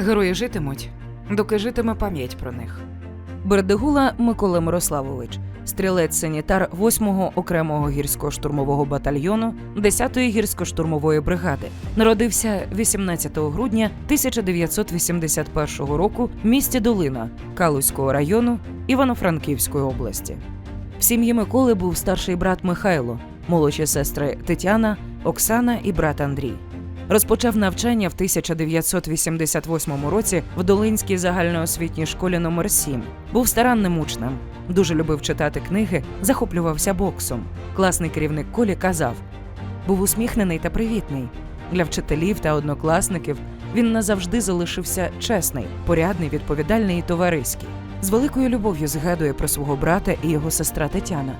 Герої житимуть, доки житиме пам'ять про них. Бердигула Микола Мирославович, стрілець-санітар 8-го окремого гірсько-штурмового батальйону 10-ї гірсько-штурмової бригади. Народився 18 грудня 1981 року в місті Долина Калузького району Івано-Франківської області. В сім'ї Миколи був старший брат Михайло, молодші сестри Тетяна, Оксана і брат Андрій. Розпочав навчання в 1988 році в Долинській загальноосвітній школі номер 7 Був старанним учнем, дуже любив читати книги, захоплювався боксом. Класний керівник Колі казав: був усміхнений та привітний. Для вчителів та однокласників він назавжди залишився чесний, порядний, відповідальний і товариський. З великою любов'ю згадує про свого брата і його сестра Тетяна.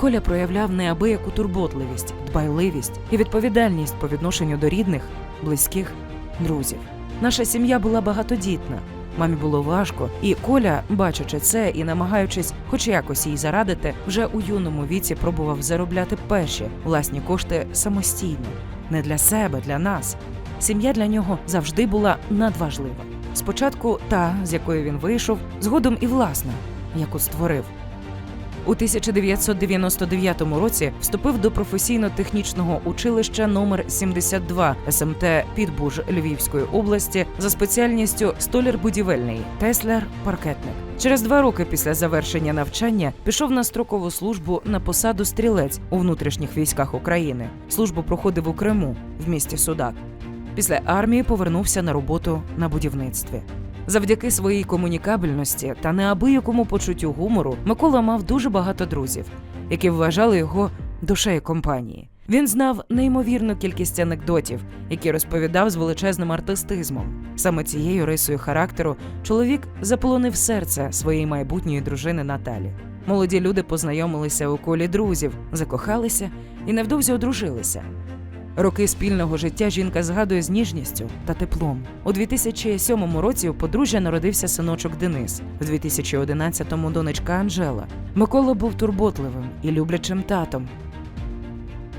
Коля проявляв неабияку турботливість, дбайливість і відповідальність по відношенню до рідних, близьких, друзів. Наша сім'я була багатодітна. Мамі було важко, і Коля, бачачи це і намагаючись хоч якось їй зарадити, вже у юному віці пробував заробляти перші власні кошти самостійно, не для себе, для нас. Сім'я для нього завжди була надважлива. Спочатку та, з якої він вийшов, згодом і власна, яку створив. У 1999 році вступив до професійно-технічного училища номер 72 СМТ Підбуж Львівської області за спеціальністю столяр будівельний Теслер паркетник. Через два роки після завершення навчання пішов на строкову службу на посаду стрілець у внутрішніх військах України. Службу проходив у Криму в місті Судак. Після армії повернувся на роботу на будівництві. Завдяки своїй комунікабельності та неабиякому почуттю гумору Микола мав дуже багато друзів, які вважали його душею компанії. Він знав неймовірну кількість анекдотів, які розповідав з величезним артистизмом. Саме цією рисою характеру чоловік заполонив серце своєї майбутньої дружини Наталі. Молоді люди познайомилися у колі друзів, закохалися і невдовзі одружилися. Роки спільного життя жінка згадує з ніжністю та теплом. У 2007 році у подружжя народився синочок Денис, в 2011-му донечка Анжела. Микола був турботливим і люблячим татом.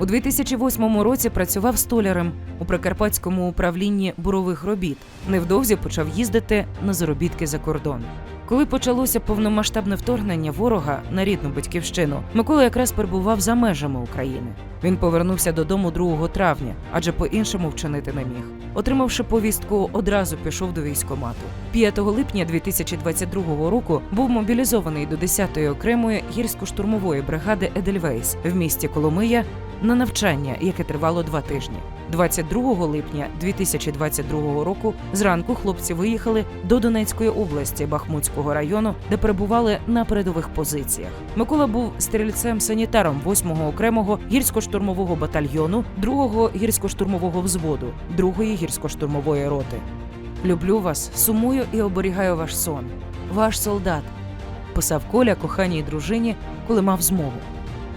У 2008 році працював столярем у Прикарпатському управлінні бурових робіт. Невдовзі почав їздити на заробітки за кордон. Коли почалося повномасштабне вторгнення ворога на рідну батьківщину, Микола якраз перебував за межами України. Він повернувся додому 2 травня, адже по-іншому вчинити не міг. Отримавши повістку, одразу пішов до військкомату. 5 липня 2022 року був мобілізований до 10-ї окремої гірсько-штурмової бригади Едельвейс в місті Коломия на навчання, яке тривало два тижні. 22 липня 2022 року зранку хлопці виїхали до Донецької області Бахмутського району, де перебували на передових позиціях. Микола був стрільцем-санітаром 8-го окремого гірсько-штурмового батальйону, 2-го гірсько-штурмового взводу, 2-ї гірсько-штурмової роти. Люблю вас, сумую і оберігаю ваш сон. Ваш солдат. Писав Коля коханій дружині, коли мав змогу.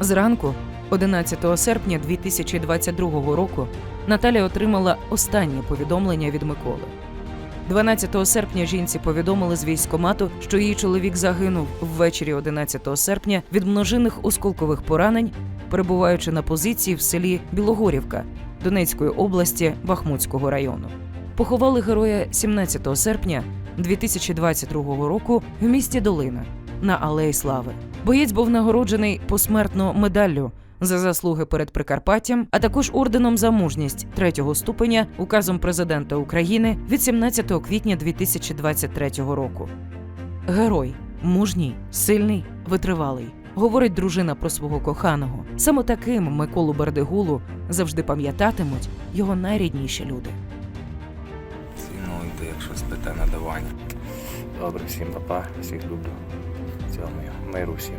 Зранку, 11 серпня 2022 року, Наталя отримала останнє повідомлення від Миколи. 12 серпня жінці повідомили з військкомату, що її чоловік загинув ввечері 11 серпня від множинних осколкових поранень, перебуваючи на позиції в селі Білогорівка Донецької області Бахмутського району. Поховали героя 17 серпня 2022 року в місті Долина на Алеї Слави. Боєць був нагороджений посмертно медаллю за заслуги перед Прикарпаттям, а також орденом за мужність третього ступеня указом президента України від 17 квітня 2023 року. Герой мужній, сильний, витривалий. Говорить дружина про свого коханого. Саме таким Миколу Бердигулу завжди пам'ятатимуть його найрідніші люди. Цінуйте, якщо спите на дивані. Добре, всім папа, всіх люблю. Цьому миру всім.